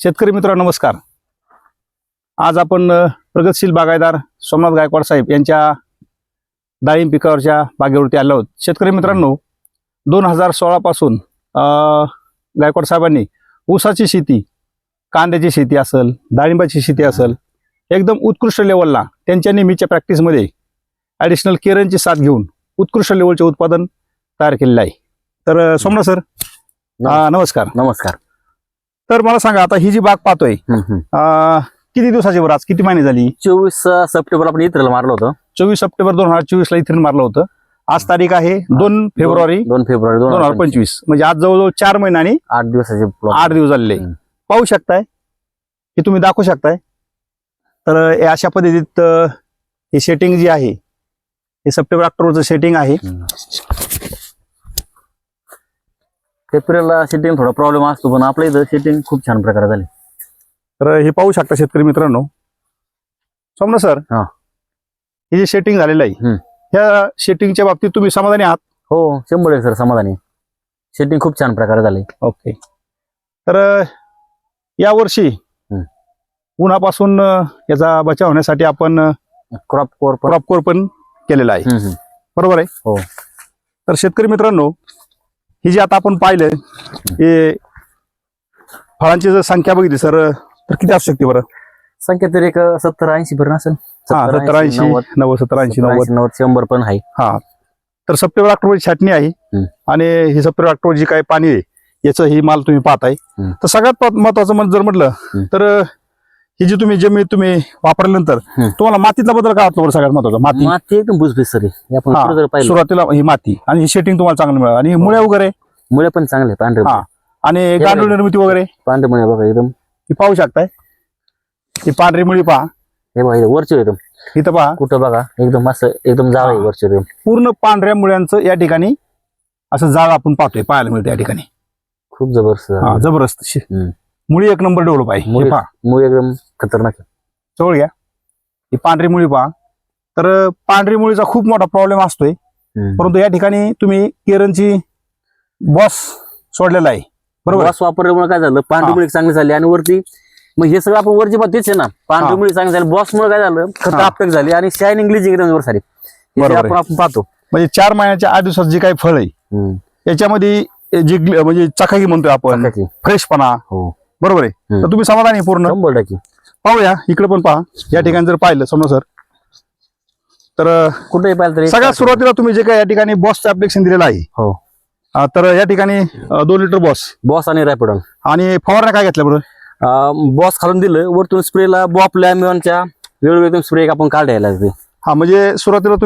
शेतकरी मित्र नमस्कार. आज आपण प्रगतशील बागायदार सोमनाथ गायकवाड साहेब यांच्या डाळिंब पिकावरच्या बागेवरती आलो आहोत. शेतकरी मित्रांनो दोन हजार सोळापासून गायकवाड साहेबांनी ऊसाची शेती कांद्याची शेती असेल डाळिंबाची शेती असेल एकदम उत्कृष्ट लेवलला त्यांच्या नेहमीच्या प्रॅक्टिसमध्ये ॲडिशनल केरनची साथ घेऊन उत्कृष्ट लेवलचे उत्पादन तयार केलेलं आहे. तर सोमनाथ सर नमस्कार. नमस्कार. तर मला सांगा आता ही जी बाग पाहतोय. अं, किती दिवसाची वर आज? किती महिने झाली? चोवीस सप्टेंबर आपण इथं मारलं होतं. चोवीस सप्टेंबर दोन हजार चोवीस ला इथे मारलं होतं. आज तारीख आहे दोन फेब्रुवारी दोन फेब्रुवारी दोन हजार पंचवीस. म्हणजे आज जवळजवळ चार महिने आणि आठ दिवसाचे plot. आठ दिवस झालेले. हम्म. पाहू शकताय? हे तुम्ही दाखवू शकताय? तर हे अशा पद्धतीत अं, हे सेटिंग जी आहे हे सप्टेंबर ऑक्टोबरचं सेटिंग आहे. हम्म. एप्रिलला शेटिंग थोडा प्रॉब्लेम असतो पण आपल्या इथं शेटिंग खूप छान प्रकारे झाली तर हे पाहू शकता शेतकरी मित्रांनो सोमना सर हा. हे जे सेटिंग झालेलं आहे हम्म. ह्या सेटिंगच्या बाबतीत तुम्ही समाधानी आहात हो शंभर एक सर समाधानी शेटिंग खूप छान प्रकारे झाली ओके तर अ, यावर्षी हं. उन्हापासून अ, याचा बचाव होण्यासाठी आपण क्रॉप कोर पण क्रॉप कोर पण केलेला आहे. बरोबर आहे हो. तर शेतकरी मित्रांनो ही जी आता आपण पाहिलं हे फळांची जर संख्या बघितली सर तर किती असू शकते बरं? संख्या तरी एक सत्तर ऐंशी पर्यंत असेल हा सत्तर ऐंशी नव्वद. सत्तर ऐंशी नव्वद. नव्वद शंभर पण आहे. हा. तर सप्टेंबर ऑक्टोबरची छाटणी आहे. आणि ही सप्टेंबर ऑक्टोबर जी काही पाणी आहे याचं ही माल तुम्ही पाहताय. तर सगळ्यात महत्वाचं म्हणजे जर म्हटलं. तर ही जी तुम्ही जमीन तुम्ही वापरल्यानंतर. तुम्हाला मातीतला बदल काय वाटलं बरं सगळ्यात महत्त्वाचा? माती? माती एकदम भुसभुस सर सुरुवातीला ही माती. आणि ही शेटिंग तुम्हाला चांगलं मिळालं. आणि ही मुळ्या वगैरे? मुळे पण चांगले पांढरे हा. आणि. गांडूळ निर्मिती वगैरे? पांढरे मुळे बघा एकदम. ही पाहू शकताय? ही पांढरी मुळी पहा. हे बघा वरचे एकदम. इथं पहा. कुठं बघा एकदम असं एकदम जाळ आहे. वरचे एकदम. पूर्ण पांढऱ्या मुळ्यांचं या ठिकाणी असं जाळ आपण पाहतोय पाहायला मिळतं या ठिकाणी. खूप जबरदस्त. जबरदस्त. मुळी एक नंबर डेव्हलप आहे हे मुळी- पहा मुळे एकदम खतरनाक आहे. जवळ घ्या ही पांढरी मुळी पहा तर पांढरी मुळीचा खूप मोठा प्रॉब्लेम असतोय हम्म. परंतु या ठिकाणी तुम्ही केरनची बॉस सोडलेला आहे बरोबर? वास वापरल्यामुळे काय झालं पांढरी हा. मुळे चांगली झाली आणि वरती मग हे सगळं आपण वरची बात तेच आहे ना हा. पांढरी मुळे चांगली झाली बॉस मुळे काय झालं खत हा. आपटक झाली आणि शायनिंग ग्लिजिंग एकदम वर सारी हे जे बरोबर आपण आपण पाहतो म्हणजे चार महिन्याच्या आठ दिवसात जे काही फळ आहे हम्म. याच्यामध्ये जी ग्ल- म्हणजे चकाकी म्हणतोय आपण. फ्रेशपणा हो बरोबर आहे. तर तुम्ही समाधानी आहे पूर्ण? शंभर टक्के. पाहूया इकडे पण पहा. या ठिकाणी जर पाहिलं समजा सर. तर अं, कुठेही पाहिलं तरी सगळ्यात सुरुवातीला तुम्ही जे काही या ठिकाणी बॉसचं ऍप्लिकेशन दिलेलं आहे. हो. अं, तर या ठिकाणी अं, दोन लिटर बॉस बॉस आणि रॅपिडॉल आणि फवारण्या काय घेतल्या बरं? बॉस खालून दिलं वरतून स्प्रेला बॉप लॅमिओनच्या वेळोवेळी स्प्रे आपण काढायला लागते. हा म्हणजे सुरुवातीला तुम्ही